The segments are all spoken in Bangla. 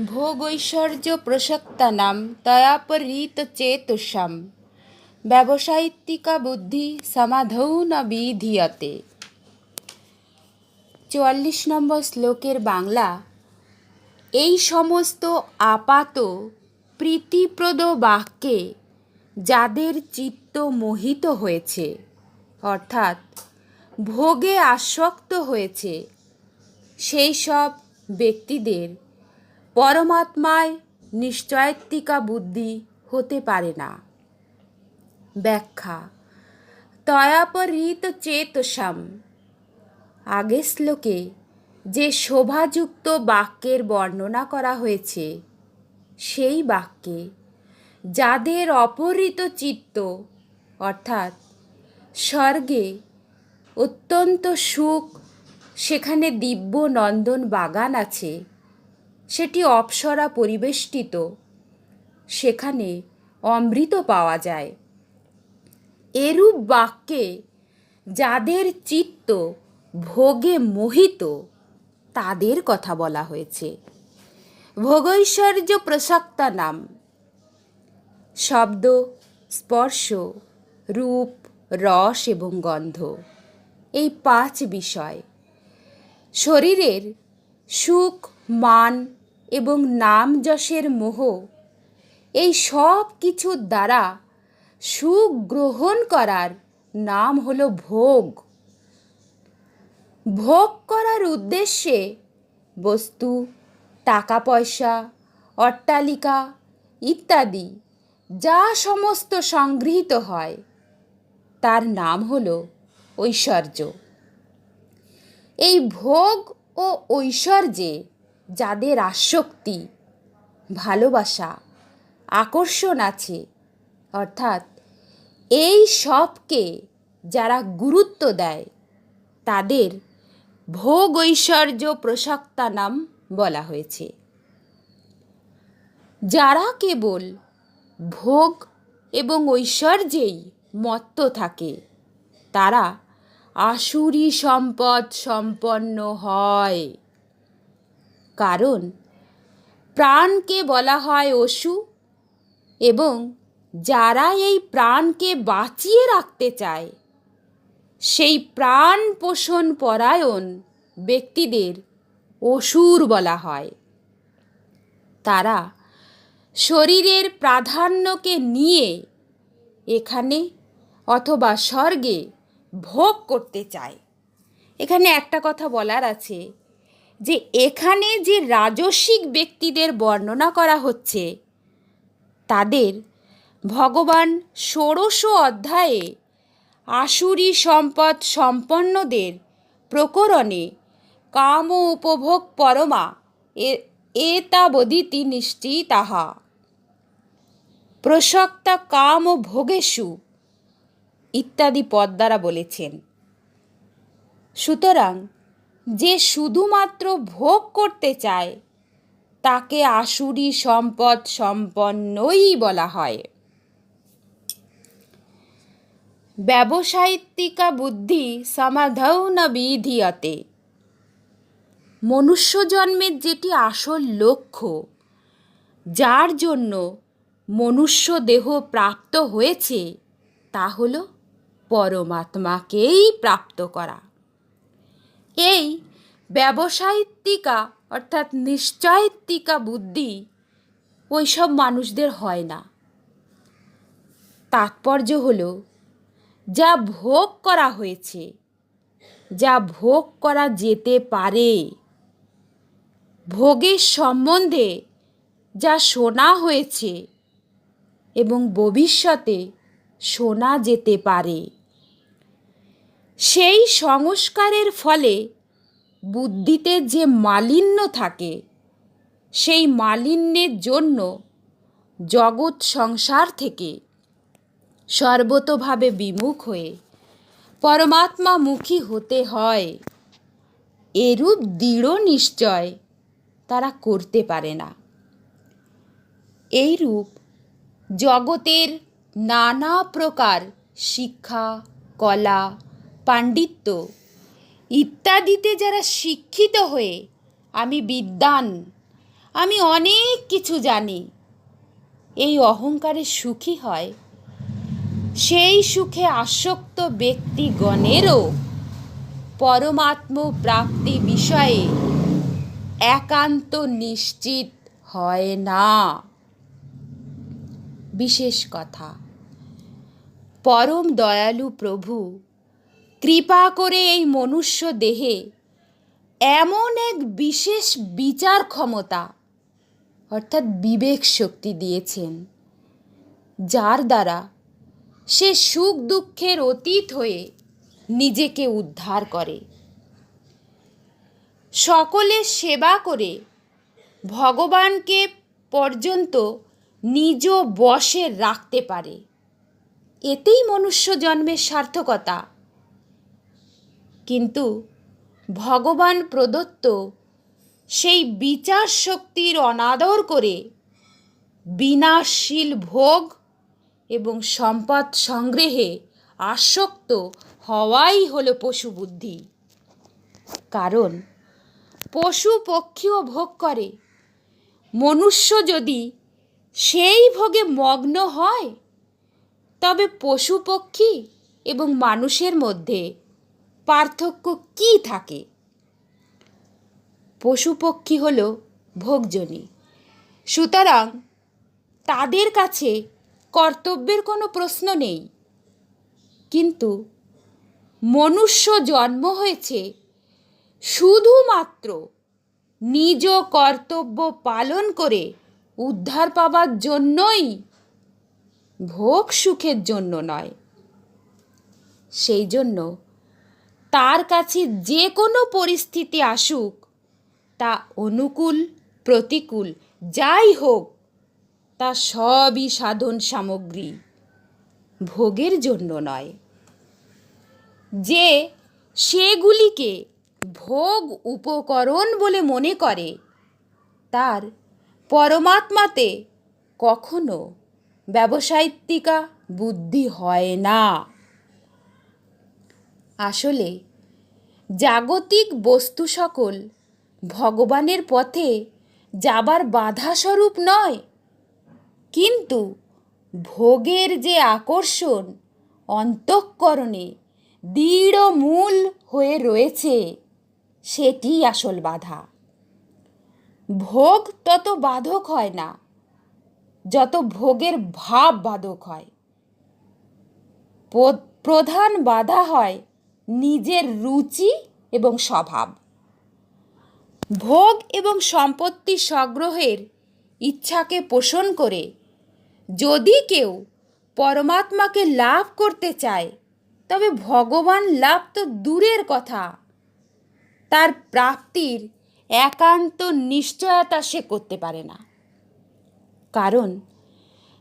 ভোগৈশ্বর্য প্রসক্তানাম তয়াপরীত চেতুষাম ব্যবসায়িত্তিকা বুদ্ধি সমাধৌ ন বিধীয়তে চুয়াল্লিশ নম্বর শ্লোকের বাংলা, এই সমস্ত আপাত প্রীতিপ্রদ বাক্যে যাদের চিত্ত মোহিত হয়েছে, অর্থাৎ ভোগে আসক্ত হয়েছে, সেই সব ব্যক্তিদের পরমাত্মায় নিশ্চয়ত্বিকা বুদ্ধি হতে পারে না। ব্যাখ্যা তয়াপরীত চেতসাম আগের শ্লোকে যে শোভাযুক্ত বাক্যের বর্ণনা করা হয়েছে, সেই বাক্যে যাদের অপহৃত চিত্ত, অর্থাৎ স্বর্গে অত্যন্ত সুখ, সেখানে দিব্য নন্দন বাগান আছে সেটি অপ্সরা পরিবেষ্টিত। সেখানে অমৃত পাওয়া যায়। এরূপ বাক্যে যাদের চিত্ত ভোগে মোহিত, তাদের কথা বলা হয়েছে। ভোগৈশ্বর্য প্রসক্তা নাম শব্দ, স্পর্শ, রূপ, রস এবং গন্ধ। এই পাঁচ বিষয়। শরীরের সুখ, মান এবং নাম যশের মোহ। এই সব কিছুর দ্বারা সুখ গ্রহণ করার নাম হলো ভোগ। ভোগ করার উদ্দেশ্যে বস্তু টাকা পয়সা অট্টালিকা ইত্যাদি, যা সমস্ত সংগৃহীত হয়, তার নাম হল ঐশ্বর্য। এই ভোগ ও ঐশ্বর্যে যাদের আসক্তি, ভালোবাসা, আকর্ষণ আছে, অর্থাৎ এই সবকে যারা গুরুত্ব দেয়, তাদের ভোগ ঐশ্বর্য প্রসক্তা নাম বলা হয়েছে। যারা কেবল ভোগ এবং ঐশ্বর্যেই মত্ত থাকে, তারা আসুরি সম্পদ সম্পন্ন হয়। কারণ, প্রাণকে বলা হয় অসু এবং যারা এই প্রাণকে বাঁচিয়ে রাখতে চায়, সেই প্রাণ পোষণ পরায়ণ ব্যক্তিদের অসুর বলা হয়। তারা শরীরের প্রাধান্যকে নিয়ে এখানে অথবা স্বর্গে ভোগ করতে চায়। এখানে একটা কথা বলার আছে যে এখানে যে রাজস্বিক ব্যক্তিদের বর্ণনা করা হচ্ছে, তাদের ভগবান ষোড়শ অধ্যায়ে আসুরি সম্পদ সম্পন্নদের প্রকরণে কাম উপভোগ পরমা এতাবদিতি নিশ্চিতাহা প্রসক্তা কাম ভোগেশু ইত্যাদি পদ দ্বারা বলেছেন। সুতরাং যে শুধুমাত্র ভোগ করতে চায়, তাকে আসুরি সম্পদ সম্পন্নই বলা হয়। ব্যবসায়িত্তিকা বুদ্ধি সমাধৌ ন বিধীয়তে। মনুষ্য জন্মের যেটি আসল লক্ষ্য, যার জন্য মনুষ্য দেহ প্রাপ্ত হয়েছে, তা হল পরমাত্মাকেই প্রাপ্ত করা। এই ব্যবসায়িত্তিকা অর্থাৎ নিশ্চয়িত্তিকা বুদ্ধি ওইসব মানুষদের হয় না। তাৎপর্য হলো, যা ভোগ করা হয়েছে, যা ভোগ করা যেতে পারে, ভোগের সম্বন্ধে যা শোনা হয়েছে এবং ভবিষ্যতে শোনা যেতে পারে। সেই সংস্কারের ফলে বুদ্ধিতে যে মালিন্য থাকে, সেই মালিন্যের জন্য জগৎ সংসার থেকে সর্বতভাবে বিমুখ হয়ে পরমাত্মামুখী হতে হয়, এরূপ দৃঢ় নিশ্চয় তারা করতে পারে না। এইরূপ জগতের নানা প্রকার শিক্ষা, কলা পাণ্ডিত্য। ইত্যাদিতে যারা শিক্ষিত হয়ে আমি বিদ্বান, আমি অনেক কিছু জানি। এই অহংকারে সুখী হয়, সেই সুখে আসক্ত ব্যক্তিগণেরও পরমাত্ম প্রাপ্তি বিষয়ে একান্ত নিশ্চিত হয় না। বিশেষ কথা, পরম দয়ালু প্রভু কৃপা করে এই মনুষ্য দেহে এমন এক বিশেষ বিচার ক্ষমতা, অর্থাৎ বিবেক শক্তি দিয়েছেন, যার দ্বারা সে সুখ দুঃখের অতীত হয়ে নিজেকে উদ্ধার করে। সকলের সেবা করে ভগবানকে পর্যন্ত নিজ বশে রাখতে পারে। এতেই মনুষ্য জন্মের সার্থকতা কিন্তু ভগবান প্রদত্ত সেই বিচার শক্তির অনাদর করে বিনাশীল ভোগ এবং সম্পদ সংগ্রহে আসক্ত হওয়াই হলো পশু বুদ্ধি। কারণ পশু পক্ষীও ভোগ করে। মনুষ্য যদি সেই ভোগে মগ্ন হয়, তবে পশু পক্ষী এবং মানুষের মধ্যে পার্থক্য কি থাকে? পশুপক্ষী হল ভোগজনী। সুতরাং তাদের কাছে কর্তব্যের কোনো প্রশ্ন নেই। কিন্তু মনুষ্য জন্ম হয়েছে শুধুমাত্র নিজ কর্তব্য পালন করে উদ্ধার পাবার জন্যই, ভোগ সুখের জন্য নয়। সেই জন্য তার কাছে যে কোনো পরিস্থিতি আসুক, তা অনুকূল, প্রতিকূল, যাই হোক, তা সবই সাধন সামগ্রী, ভোগের জন্য নয়। যে সেগুলিকে ভোগ উপকরণ বলে মনে করে, তার পরমাত্মাতে কখনো ব্যবসায়িত্বিকা বুদ্ধি হয় না। আসলে, জাগতিক বস্তু সকল ভগবানের পথে যাবার বাধাস্বরূপ নয়। কিন্তু ভোগের যে আকর্ষণ অন্তঃকরণে দৃঢ় মূল হয়ে রয়েছে, সেটি আসল বাধা। ভোগ তত বাধক হয় না, যত ভোগের ভাব বাধক হয়। প্রধান বাধা হয় নিজের রুচি এবং স্বভাব। ভোগ এবং সম্পত্তি সংগ্রহের ইচ্ছাকে পোষণ করে যদি কেউ পরমাত্মাকে লাভ করতে চায়, তবে ভগবান লাভ তো দূরের কথা। তার প্রাপ্তির একান্ত নিশ্চয়তা সে করতে পারে না। কারণ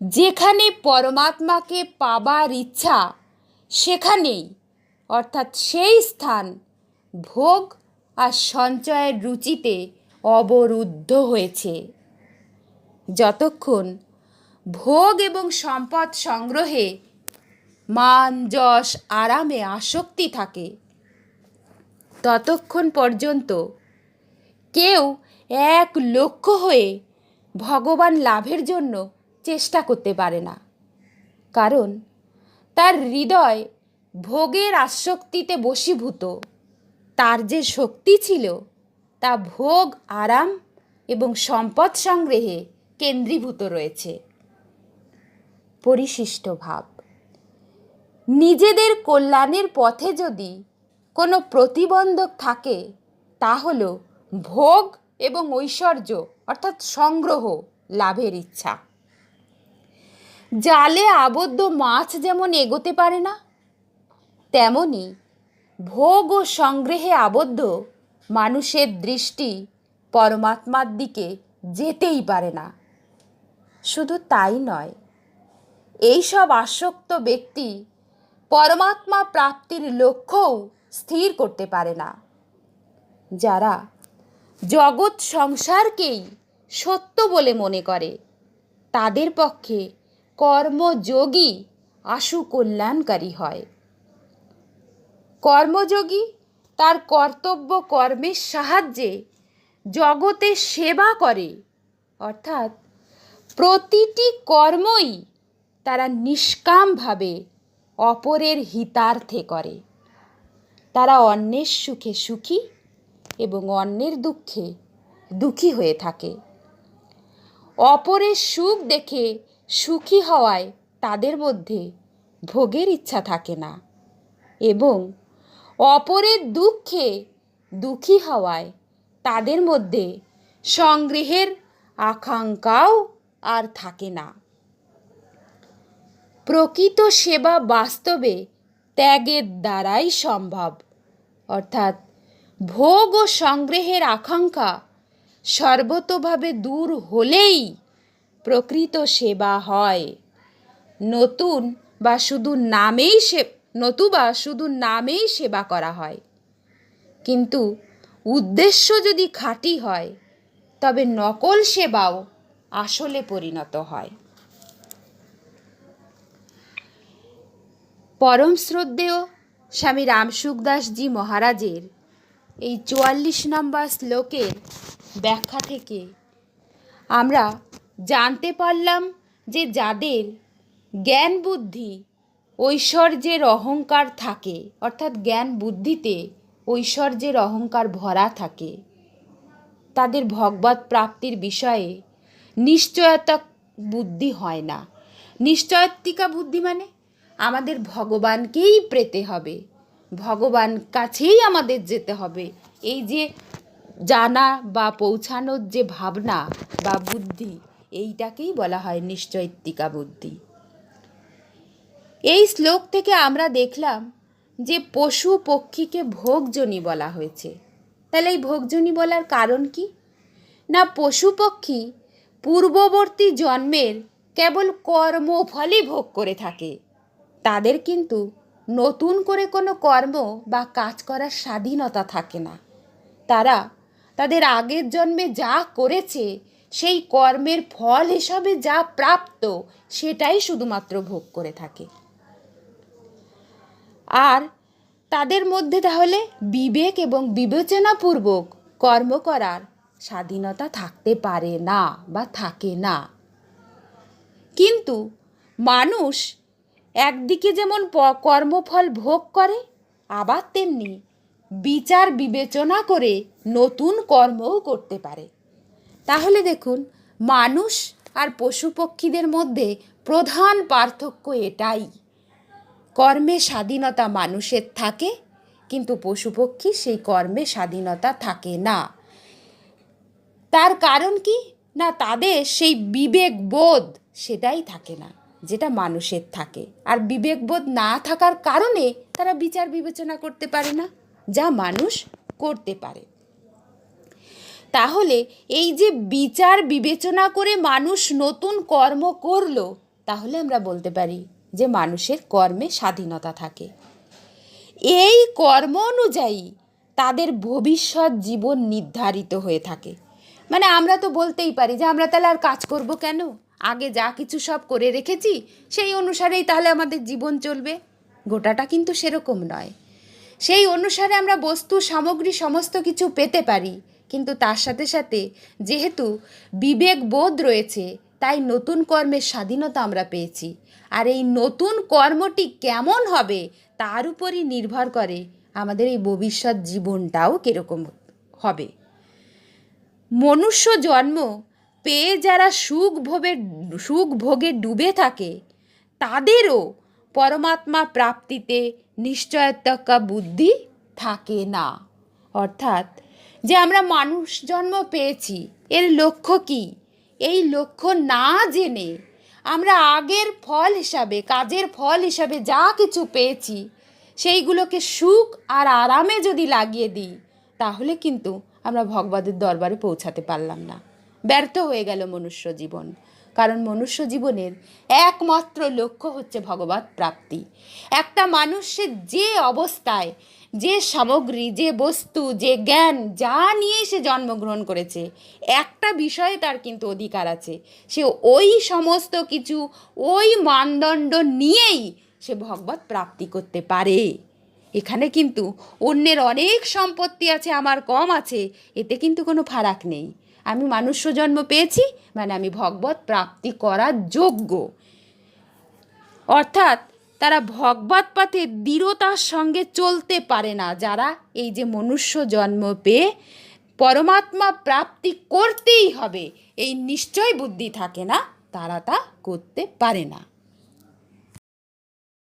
যেখানে পরমাত্মাকে পাবার ইচ্ছা, সেখানেই অর্থাৎ সেই স্থান ভোগ আর সঞ্চয়ের রুচিতে অবরুদ্ধ হয়েছে। যতক্ষণ ভোগ এবং সম্পদ সংগ্রহে মান, যশ, আরামে আসক্তি থাকে, ততক্ষণ পর্যন্ত কেউ এক লক্ষ্য হয়ে ভগবান লাভের জন্য চেষ্টা করতে পারে না। কারণ তার হৃদয় ভোগের আসক্তিতে বশীভূত। তার যে শক্তি ছিল, তা ভোগ, আরাম এবং সম্পদ সংগ্রহে কেন্দ্রীভূত রয়েছে। পরিশিষ্ট ভাব। নিজেদের কল্যাণের পথে যদি কোনো প্রতিবন্ধক থাকে, তা হল ভোগ এবং ঐশ্বর্য, অর্থাৎ সংগ্রহ, লাভের ইচ্ছা। জালে আবদ্ধ মাছ যেমন এগোতে পারে না তেমনি ভোগ ও সংগ্রহে আবদ্ধ মানুষের দৃষ্টি পরমাত্মার দিকে যেতেই পারে না। শুধু তাই নয়, এইসব আসক্ত ব্যক্তি পরমাত্মা প্রাপ্তির লক্ষ্যও স্থির করতে পারে না। যারা জগৎ সংসারকেই সত্য বলে মনে করে, তাদের পক্ষে কর্মযোগী আশু কল্যাণকারী হয়। কর্মযোগী, তার কর্তব্য কর্মের সাহায্যে জগতে সেবা করে। অর্থাৎ প্রতিটি কর্মই তারা নিষ্কামভাবে অপরের হিতার্থে করে। তারা অন্যের সুখে সুখী এবং অন্যের দুঃখে দুঃখী হয়ে থাকে। অপরের সুখ দেখে সুখী হওয়ায় তাদের মধ্যে ভোগের ইচ্ছা থাকে না এবং অপরের দুঃখে দুঃখী হওয়ায় তাদের মধ্যে সংগ্রহের আকাঙ্ক্ষাও আর থাকে না। প্রকৃত সেবা বাস্তবে ত্যাগের দ্বারাই সম্ভব। অর্থাৎ ভোগ ও সংগ্রহের আকাঙ্ক্ষা সর্বতোভাবে দূর হলেই প্রকৃত সেবা হয়। নতুন বা শুধু নামেই সে নতুবা শুধু নামেই সেবা করা হয়। কিন্তু উদ্দেশ্য যদি খাঁটি হয়, তবে নকল সেবাও আসলে পরিণত হয়। পরম শ্রদ্ধেয় স্বামী রামসুখদাসজি মহারাজের এই চুয়াল্লিশ নম্বর শ্লোকের ব্যাখ্যা থেকে আমরা জানতে পারলাম যে যাদের জ্ঞান বুদ্ধি ঐশ্বর্যের অহংকার থাকে, অর্থাৎ জ্ঞান বুদ্ধিতে ঐশ্বর্যের অহংকার ভরা থাকে। তাদের ভগবত প্রাপ্তির বিষয়ে নিশ্চয়তা বুদ্ধি হয় না। নিশ্চয়ত্বিকা বুদ্ধি মানে আমাদের ভগবানকেই পেতে হবে, ভগবান কাছেই আমাদের যেতে হবে। এই যে জানা বা পৌঁছানোর যে ভাবনা বা বুদ্ধি, এইটাকেই বলা হয় নিশ্চয়ত্বিকা বুদ্ধি। এই শ্লোক থেকে আমরা দেখলাম যে পশু পক্ষীকে ভোগজনী বলা হয়েছে। তাহলে এই ভোগজনী বলার কারণ কি? না, পশু পক্ষী পূর্ববর্তী জন্মের কেবল কর্মফলই ভোগ করে থাকে। তাদের কিন্তু নতুন করে কোনো কর্ম বা কাজ করার স্বাধীনতা থাকে না। তারা তাদের আগের জন্মে যা করেছে, সেই কর্মের ফল হিসাবে যা প্রাপ্ত, সেটাই শুধুমাত্র ভোগ করে থাকে। আর তাদের মধ্যে তাহলে বিবেক এবং বিবেচনাপূর্বক কর্ম করার স্বাধীনতা থাকতে পারে না বা থাকে না। কিন্তু মানুষ একদিকে যেমন কর্মফল ভোগ করে, আবার তেমনি বিচার বিবেচনা করে নতুন কর্মও করতে পারে। তাহলে দেখুন, মানুষ আর পশু পক্ষীদের মধ্যে প্রধান পার্থক্য এটাই। কর্মে স্বাধীনতা মানুষের থাকে, কিন্তু পশুপক্ষী সেই কর্মে স্বাধীনতা থাকে না। তার কারণ কি? না, তাদের সেই বিবেক বোধ সেটাই থাকে না, যেটা মানুষের থাকে। আর বিবেকবোধ না থাকার কারণে তারা বিচার বিবেচনা করতে পারে না, যা মানুষ করতে পারে। তাহলে এই যে বিচার বিবেচনা করে মানুষ নতুন কর্ম করল, তাহলে আমরা বলতে পারি যে মানুষের কর্মে স্বাধীনতা থাকে। এই কর্ম অনুযায়ী তাদের ভবিষ্যৎ জীবন নির্ধারিত হয়ে থাকে। মানে আমরা তো বলতেই পারি যে আমরা তাহলে আর কাজ করব কেন? আগে যা কিছু সব করে রেখেছি, সেই অনুসারেই তাহলে আমাদের জীবন চলবে। গোটাটা কিন্তু সেরকম নয়। সেই অনুসারে আমরা বস্তু, সামগ্রী, সমস্ত কিছু পেতে পারি। কিন্তু তার সাথে সাথে যেহেতু বিবেক বোধ রয়েছে তাই নতুন কর্মের স্বাধীনতা আমরা পেয়েছি। আর এই নতুন কর্মটি কেমন হবে, তার উপরই নির্ভর করে আমাদের এই ভবিষ্যৎ জীবনটাও কীরকম হবে। মনুষ্য জন্ম পেয়ে যারা সুখ ভোগে সুখ ভোগে ডুবে থাকে, তাদেরও পরমাত্মা প্রাপ্তিতে নিশ্চয়তা বুদ্ধি থাকে না। অর্থাৎ যে আমরা মানুষ জন্ম পেয়েছি, এর লক্ষ্য কি? এই লক্ষ্য না জেনে আমরা আগের ফল হিসাবে, কাজের ফল হিসাবে যা কিছু পেয়েছি, সেইগুলোকে সুখ আর আরামে যদি লাগিয়ে দিই, তাহলে কিন্তু আমরা ভগবানের দরবারে পৌঁছাতে পারলাম না। ব্যর্থ হয়ে গেল মনুষ্য জীবন। কারণ মনুষ্য জীবনের একমাত্র লক্ষ্য হচ্ছে ভগবত প্রাপ্তি। একটা মানুষের যে অবস্থায় যে সামগ্রী, যে বস্তু, যে জ্ঞান, যা নিয়ে সে জন্মগ্রহণ করেছে, একটা বিষয়ে তার কিন্তু অধিকার আছে। সে ওই সমস্ত কিছু, ওই মানদণ্ড নিয়েই সে ভগবত প্রাপ্তি করতে পারে। এখানে কিন্তু অন্যের অনেক সম্পত্তি আছে, আমার কম আছে, এতে কিন্তু কোনো ফারাক নেই। আমি মানুষ্য জন্ম পেয়েছি মানে আমি ভগবত প্রাপ্তি করার যোগ্য। অর্থাৎ তারা ভগবত পথে দৃঢ়তার সঙ্গে চলতে পারে না। যারা এই যে মনুষ্য জন্ম পেয়ে পরমাত্মা প্রাপ্তি করতেই হবে, এই নিশ্চয় বুদ্ধি থাকে না, তারা তা করতে পারে না।